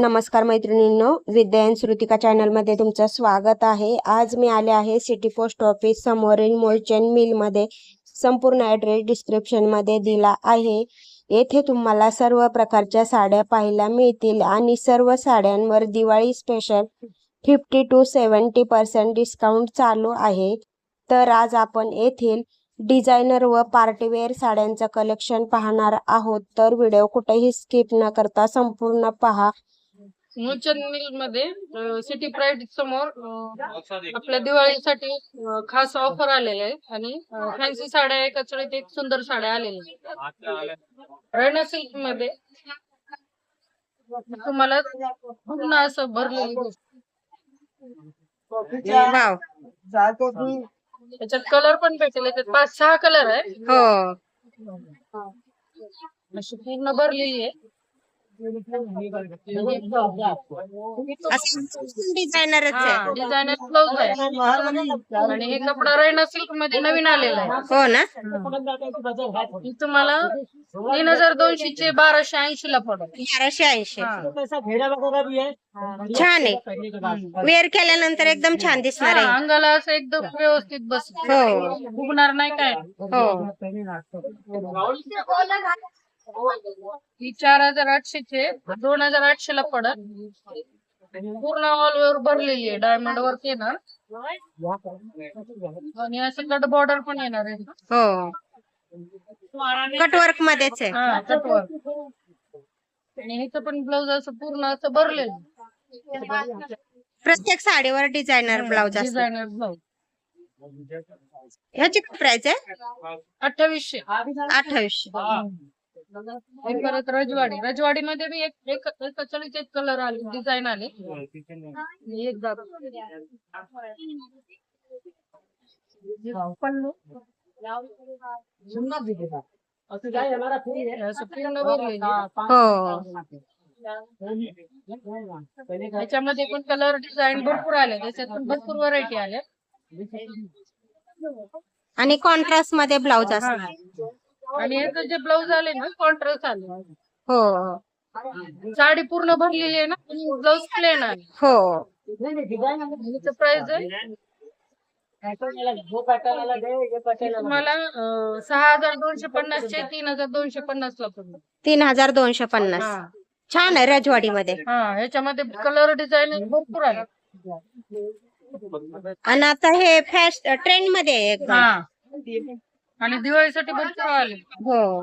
नमस्कार मैत्रिणींनो विद्यायन श्रुतिका चॅनलमध्ये तुमचं स्वागत आहे. आज मी आले आहे सिटी पोस्ट ऑफिस समोरील मोलचंद मिलमध्ये. संपूर्ण ॲड्रेस डिस्क्रिप्शनमध्ये दिला आहे. येथे तुम्हाला सर्व प्रकारच्या साड्या पाहायला मिळतील आणि सर्व साड्यांवर Diwali special fifty to seventy percent discount चालू आहे. तर आज आपण येथील डिझायनर व पार्टीवेअर साड्यांचं कलेक्शन पाहणार आहोत. तर व्हिडिओ कुठेही स्किप न करता संपूर्ण पहा. मुलचंद मिलमध्ये सिटी प्राईड समोर आपल्या दिवाळीसाठी खास ऑफर आलेले आहे आणि फॅन्सी साड्या एका चढीत एक सुंदर साड्या आलेल्या आहेत. रैना सिल्कमध्ये तुम्हाला पूर्ण असं भरलेलं त्याच्यात कलर पण भेटेल. याच्यात पाच सहा कलर आहे हो. अशी पूर्ण भरलेली आहे. डिझायनरच आहे डिझायनर ब्लाऊज आहे आणि हे कपडा रेन सिल्कमध्ये नवीन आलेला आहे हो ना ही तुम्हाला तीन हजार दोनशे चे बाराशे ऐंशी ला पडत बाराशे ऐंशी छान आहे वेअर केल्यानंतर एकदम छान दिसणार आहे अंगाला असं एकदम व्यवस्थित बस हो. उगणार नाही काय हो ही चार हजार आठशे चे दोन हजार आठशे ला पडत. पूर्ण ऑल ओव्हर भरलेली आहे डायमंड वर्क येणार. आणि असं कट बॉर्डर पण येणार आहे. हो. कटवर्क मध्येच आहे. हा कट वर्क आणि ह्याचं पण ब्लाऊज असं पूर्ण असं भरलेलं. प्रत्येक साडीवर डिझायनर ब्लाउज असतो. डिझायनर ब्लाऊज ह्याची काय प्राइस आहे? अठ्ठावीसशे. अठ्ठावीसशे. हे परत रजवाडी रजवाडी. मध्ये बी एक एक एक कलर आले डिझाईन आले. आणि एक पल्लू. हो. त्याच्यामध्ये पण कलर डिझाईन भरपूर आले. त्याच्यात पण भरपूर व्हरायटी आल्या. आणि कॉन्ट्रास्टमध्ये ब्लाउज असतो आणि याचं जे ब्लाऊज आले ना कॉन्ट्रास्ट आले. हो. साडी पूर्ण भरलेली आहे ना ब्लाऊज प्लेन आहे. हो. प्राइस आहे? तुम्हाला अं, सहा हजार दोनशे पन्नास चे तीन हजार दोनशे पन्नास ला पडलं. तीन हजार दोनशे पन्नास. हा. छान आहे रजवाडी मध्ये हा ह्याच्यामध्ये कलर डिझाईन भरपूर आहे आणि आता हे फॅशन ट्रेंडमध्ये आहे एकदम. हा. आणि दिवाळीसाठी भरपूर आले. हो.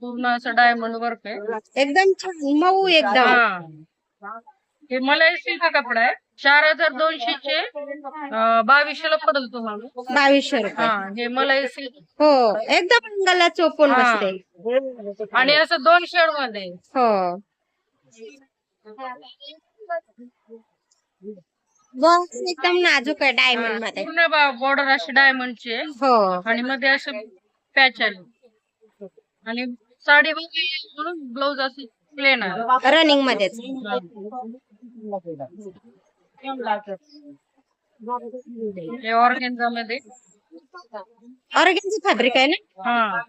पूर्ण असं डायमंड वर्क आहे. एकदम छान मऊ एकदम. हा. मलाई सिल्क कपडा आहे. चार हजार दोनशे चे बावीसशे ला पडेल तुम्हाला बावीसशे हा रुपये. हे हो एकदम अंगाला चोपून. बसते. आणि असं दोन शेडमध्ये. हो. बॉक्स एकदम नाजूक आहे डायमंडमध्ये. पूर्ण बॉर्डर अशी डायमंडची आहे. हो. आणि मध्ये असं पॅच आले आणि साडी बघली म्हणून ब्लाऊज असं प्लेन आहे. रनिंग मध्येच. हे ऑर्गेन्झा मध्ये. ऑर्गेनचं फॅब्रिक आहे ना? हा.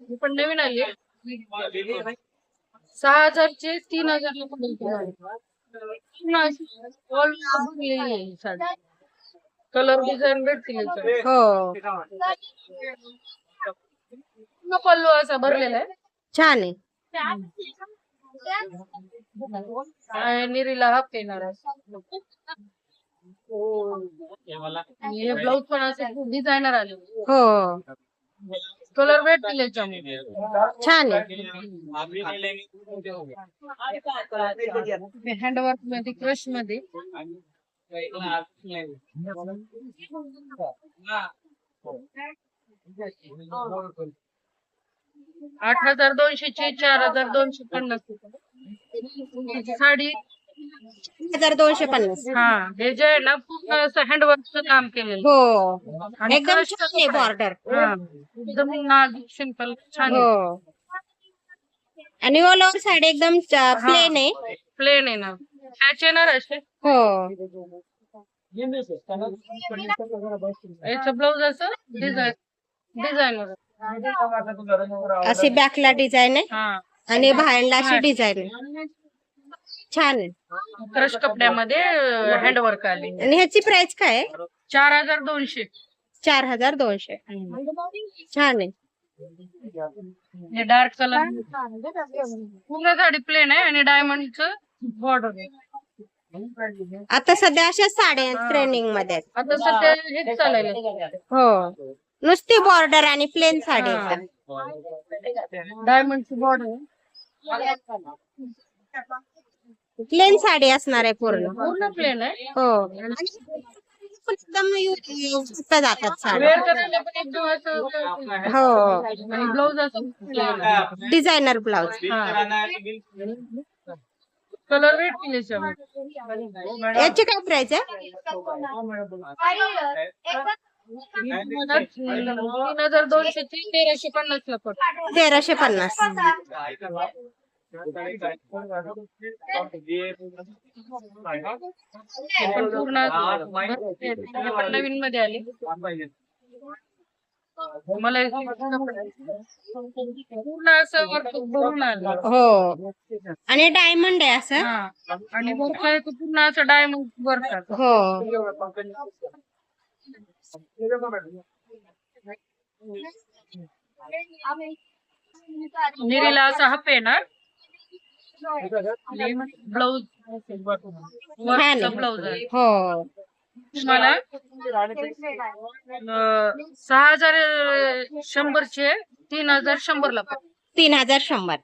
ही पण नवीन आली. आहे. सहा हजारचे तीन हजार ही कलर डिझाईन भेटतील. हो पल्लू असा भरलेला आहे. छान आहे. आणि निरीला हाफ येणार आहे. आणि हे ब्लाऊज पण असे डिझायनर आले. हो. कलर भेटतील याच्यामध्ये छान आहे. हँडवर्कमध्ये क्रशमध्ये. आठ हजार दोनशे चे चार हजार दोनशे पन्नास साडी हजार दोनशे पन्नास. हा हे जे आहे ना पूर्ण असं हँडवर्कचं काम केलेलं. हो. आणि एकदम crush छान आहे बॉर्डर हा एकदम नाजूक सिंपल छान हो. आणि ऑल ओव्हर एकदम प्लेन आहे. प्लेन आहे ना. पॅच येणार असे? हो. याचं ब्लाऊज असं? डिझाईन डिझायनर असे बॅकला डिझाईन आहे. हा. आणि बाहेरला अशी डिझाईन आहे. छान आहे. क्रश कपड्यामध्ये हँडवर्क आले. आणि ह्याची प्राइस काय? आहे चार हजार दोनशे. चार हजार दोनशे. छान आहे. हे डार्क कलर पूर्ण साडी प्लेन आहे आणि डायमंडचं बॉर्डर आहे. आता सध्या अशा साड्या ट्रेनिंगमध्ये. आहेत. आता सध्या हेच चालेल हो. नुसती बॉर्डर आणि प्लेन साडी येतात डायमंडची बॉर्डर प्लेन साडी असणार आहे पूर्ण. पूर्ण प्लेन आहे. हो. पण एकदम यु- सोप्या जातात साड्या. हो. ब्लाऊज डिझायनर ब्लाउज कलर याच्यामध्ये याची काय प्राइस आहे? तीन हजार दोनशे तेराशे पन्नास ला तेराशे पन्नास. पूर्ण नवीन मध्ये आले मला पूर्ण असं वर्क भरून आलं हो आणि डायमंड आहे असं हा आणि वर्क आहे तो पूर्ण असं डायमंड वर्क हो निरीला असं हाफ येणार. ब्लाऊज. ब्लाऊज आहे. हो. तुम्हाला? अं, सहा हजार अं, शंभरचे तीन हजार शंभरला पडेल. तीन हजार शंभर.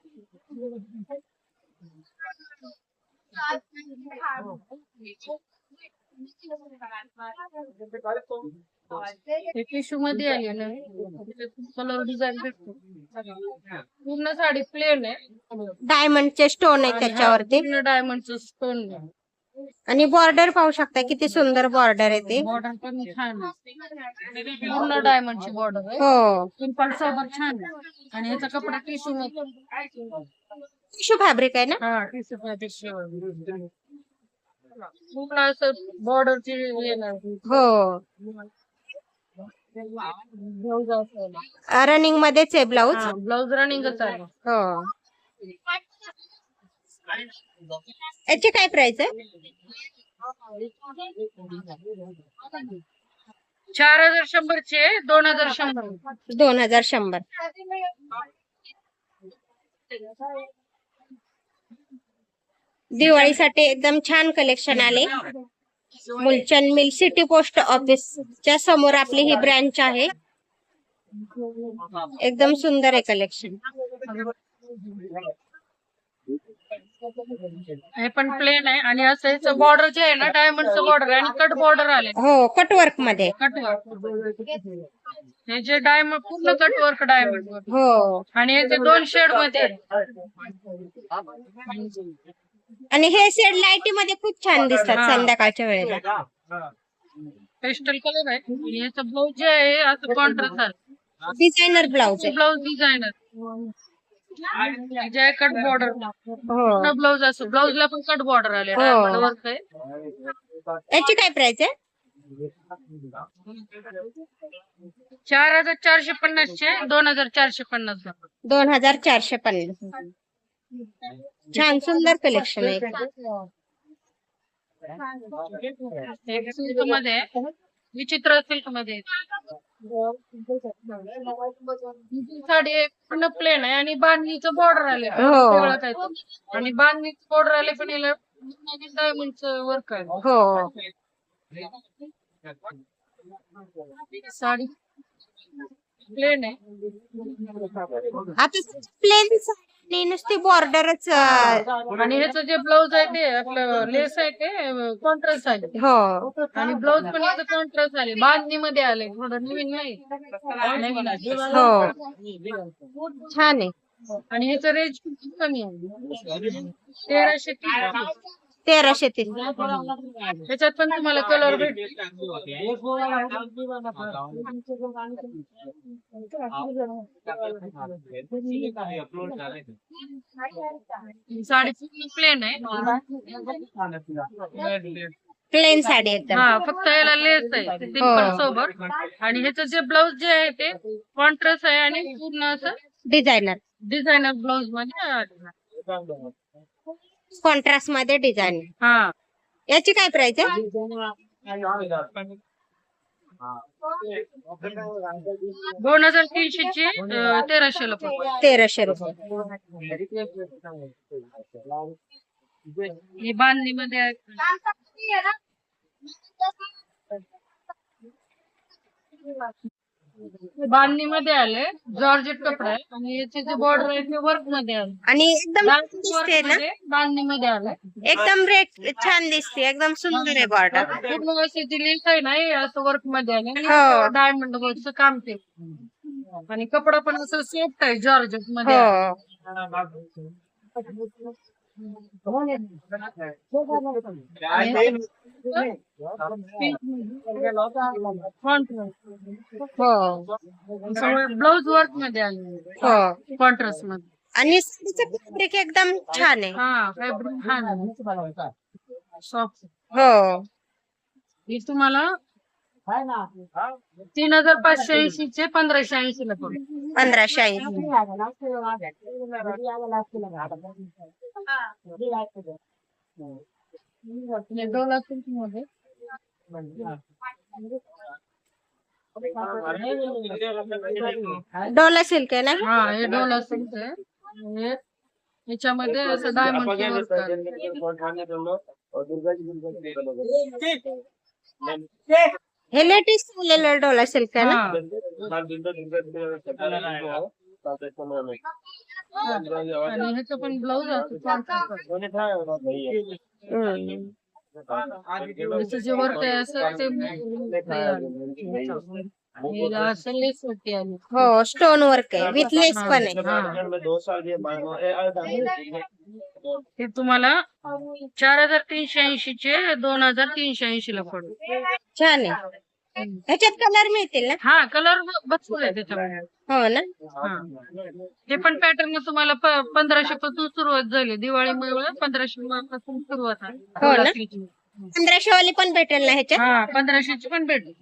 हे टिश्यू मध्ये आले ना. कलर डिझाईन भेटतो. पूर्ण साडी प्लेन आहे. डायमंडचे स्टोन आहे त्याच्यावरती. पूर्ण डायमंडचं स्टोन आणि बॉर्डर पाहू शकता किती सुंदर बॉर्डर आहे ते. बॉर्डर पण छान आहे. पूर्ण डायमंडची बॉर्डर आहे. हो. सिंपल सोबत छान आहे. आणि याचा कपडा टिश्यू मध्ये. टिश्यू फॅब्रिक आहे ना? हा टिश्यू टिश्यू पूर्ण असं बॉर्डरची येणार हो. रनिंग मध्येच आहे ब्लाऊज ब्लाऊज रनिंगच आहे. हो. याची काय प्राइस आहे? चार हजार शंभरचे दोन हजार शंभर. दोन हजार शंभर. दिवाळीसाठी एकदम छान कलेक्शन आले. मुलचंद मिल सिटी पोस्ट ऑफिसच्या समोर आपली ही ब्रँच आहे. एकदम सुंदर आहे कलेक्शन. हे पण प्लेन आहे आणि असं बॉर्डर जे आहे ना डायमंडचं बॉर्डर आहे आणि कट बॉर्डर आले. हो कटवर्कमध्ये. कट हे जे डायमंड पूर्ण कट वर्क डायमंड हो. आणि याचे दोन शेडमध्ये. आणि हे सेड लाईटी मध्ये खूप छान दिसतात. संध्याकाळच्या वेळेला. पेस्टल कलर आहे. याचं ब्लाऊज जे आहे असं कॉन्ट्रास्ट आहे डिझायनर ब्लाउज आहे. ब्लाऊज डिझायनर जे कट बॉर्डर हो. ब्लाऊज असं. ब्लाऊजला पण कट बॉर्डर आले वर्क आहे. याची काय प्राइस आहे? चार हजार चारशे पन्नासचे दोन हजार चारशे पन्नास दोन हजार चारशे पन्नास. छान सुंदर कलेक्शन आहे सिल्कमध्ये आहे. विचित्र सिल्कमध्ये. ही साडी एक पूर्ण प्लेन आहे आणि बांधणीचं बॉर्डर आले हो. आणि बांधणीचं बॉर्डर आले पण याला डायमंडचं वर्क आहे हो साडी प्लेन आहे आता प्लेन आणि नुसती बॉर्डरच आणि ह्याचं जे ब्लाऊज आहे ते आपलं लेस आहे ते कॉन्ट्रास्ट आले हो. आणि ब्लाऊज पण याचं कॉन्ट्रास्ट आले बांधणी मध्ये आले. थोडं नवीन नाही. नवीन आहे. हो. छान आहे. आणि ह्याचं रेंज खूप कमी आहे. तेराशे तीस. तेराशे तीस त्याच्यात पण तुम्हाला कलर भेटेल साडी प्लेन आहे. प्लेन साडी हा फक्त याला लेस आहे हो. सिंपल सोबत. आणि ह्याचं जे ब्लाऊज जे आहे ते कॉन्ट्रास्ट आहे आणि पूर्ण असं डिझायनर डिझायनर ब्लाऊजमध्ये. कॉन्ट्रास्टमध्ये डिझाईन हा याची काय प्राइस आहे दोन हजार तीनशे ची तेराशे ला पडते. तेराशे रुपये ही बांधणी मध्ये आहे. बांधणी मध्ये आले जॉर्जेट कपडा आहे आणि याचे जे बॉर्डर आहे ते वर्कमध्ये आले. आणि एकदम दिसते ना? बांधणी मध्ये आले. एकदम रेट छान दिसते एकदम सुंदर आहे बॉर्डर पूर्ण जी लेस आहे ना हे असं वर्कमध्ये आले हो. डायमंड वर्कचं काम ते. आणि कपडा पण असं सॉफ्ट आहे जॉर्जेटमध्ये हो. हो ब्लाऊज वर्कमध्ये आले हो. कॉन्ट्रास्टमध्ये. आणि साडीचं फॅब्रिक एकदम छान आहे. हा फॅब्रिक हा सॉफ्ट हो. हे तुम्हाला तीन हजार पाचशे ऐंशी चे पंधराशे ऐंशी ला पडेल पंधराशे ऐंशी. हे डोला सिल्क आहे ना हा हे डोला सिल्क आहे हे याच्यामध्ये असं डायमंड हे लेटेस्ट आलेलं डोला सिल्क आहे ना आणि ह्याचं पण ब्लाऊज हम्म. जे वर्क असं ते हो स्टोन वर्क आहे. विथ लेस पण आहे. हे. तुम्हाला चार हजार तीनशे ऐंशी चे दोन हजार तीनशे ऐंशी ला पडेल छान आहे. ह्याच्यात कलर मिळतील ना? हा कलर भरपूर आहे त्याच्यामध्ये. हो ना? हा. पण पॅटर्न तुम्हाला पंधराशे पासून सुरुवात झाली. दिवाळीमुळे पंधराशे पासून सुरुवात आहे हो ना? पंधराशे वाली पण भेटेल ना ह्याच्यात? हा पंधराशेची पण भेटेल.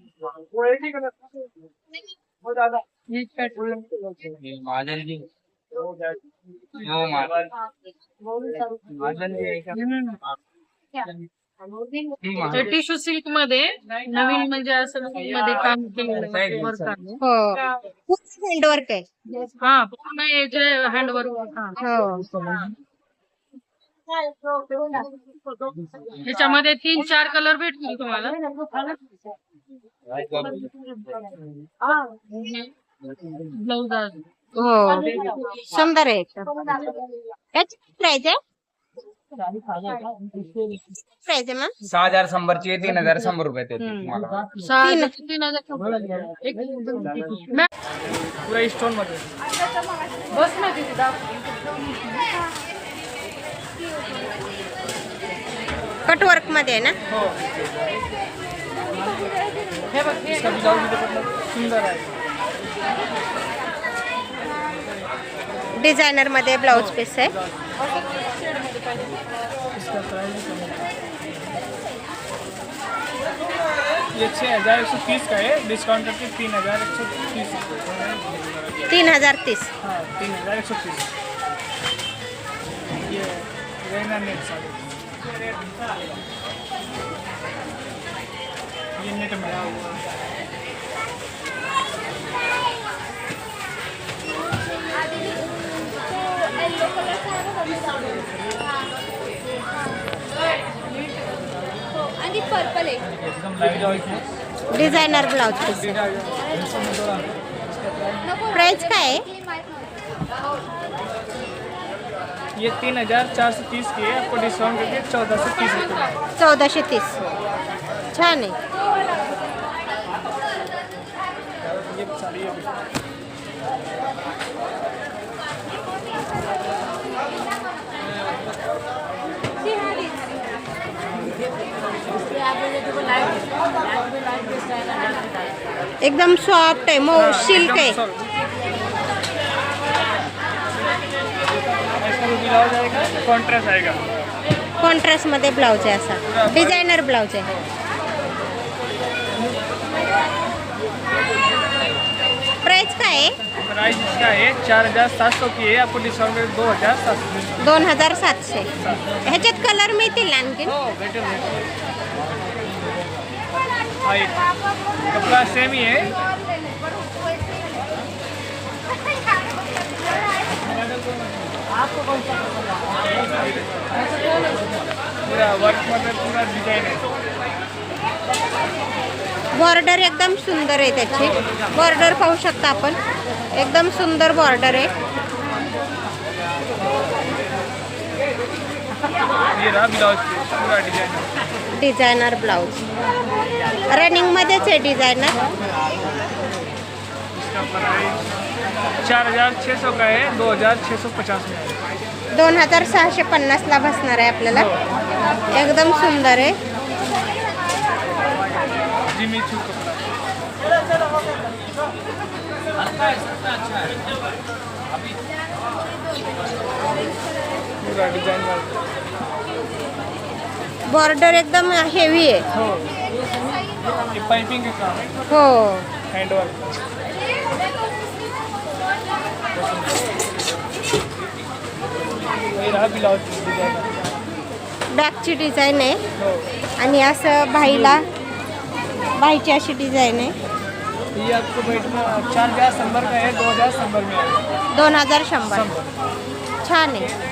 हे pattern. हे. टिश्यू सिल्क मध्ये नवीन म्हणजे असं नवीन मध्ये काम केलेलं आहे. हो. हँड आहे. हा पूर्ण याचे हँडवर्क ह्याच्यामध्ये तीन चार कलर भेटतील तुम्हाला. ब्लाऊज हो. सुंदर आहे. एकदम याची प्राइस आहे? प्राइस आहे मग सहा हजार शंभरची आहे तीन हजार शंभर रुपये देते तुम्हाला. सहा हजार ते तीन हजार एक पुरा स्टोनमध्ये. बस ना तिथे दाखव. कट वर्कमध्ये आहे ना? हे. बघ हे सुंदर आहे. डिझायनरमध्ये ब्लाउज पीस आहे. ये छह हज़ार एक सौ तीस का है डिस्काउंट करके तीन हज़ार एक सौ तीस। तीन हज़ार तीस। हाँ तीन हज़ार एक सौ तीस। ये रेना नेट साड़ी ये नेट में आणि पर्पल है डिझायनर ब्लाउज पीस प्राइस का हे ये तीन हज़ार चार सौ तीस की है आपको डिस्काउंट करके चौदह सौ तीस चौदह सौ तीस. छान आहे. एकदम सॉफ्ट आहे मऊ सिल्क आहे. कॉन्ट्रास्ट कॉन्ट्रास्टमध्ये ब्लाऊज आहे असा. डिझायनर ब्लाऊज आहे. प्राइस काय आहे? प्राइस इसका है चार हजार सात सौ की है आपको डिस्काउंट में दो हजार सात सौ दोन हजार सातशे. ह्याच्यात कलर मिळतील आणखी हो भेटेल. हा एक. कपड़ा सेम ही है पूरा वर्क मतलब पूरा डिजाइन है बॉर्डर एकदम सुंदर आहे त्याची. बॉर्डर पाहू शकता आपण. एकदम सुंदर बॉर्डर आहे. ये रहा ब्लाउज पूरा डिजाइन डिझायनर ब्लाऊज. रनिंगमध्येच आहे डिझायनर. चार हजार छः सौ का है दो हजार छः सौ पचास. में दोन हजार सहाशे पन्नासला बसणार आहे आपल्याला. एकदम सुंदर आहे. जिमी चू कपड़ा पूरा डिजाइन वाला बॉर्डर एकदम हेवी आहे. हो. ये पाइपिंग का? काम है. हो हैंड वर्क ये रहा ब्लाउज डिजाइन बॅकची डिझाईन आहे. हो. आणि असं भाईला भाईची अशी डिझाईन आहे. ये आपको में चार हजार संबर का है दो हजार संबर में दोन हजार शंभर. संबर छान आहे.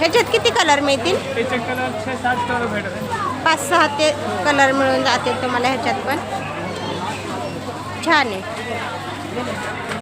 ह्याच्यात किती कलर मिळतील? याचे कलर छः सात कलर भेट रहे पाच सहा ते कलर मिळून जातील तुम्हाला ह्याच्यात पण. छान आहे.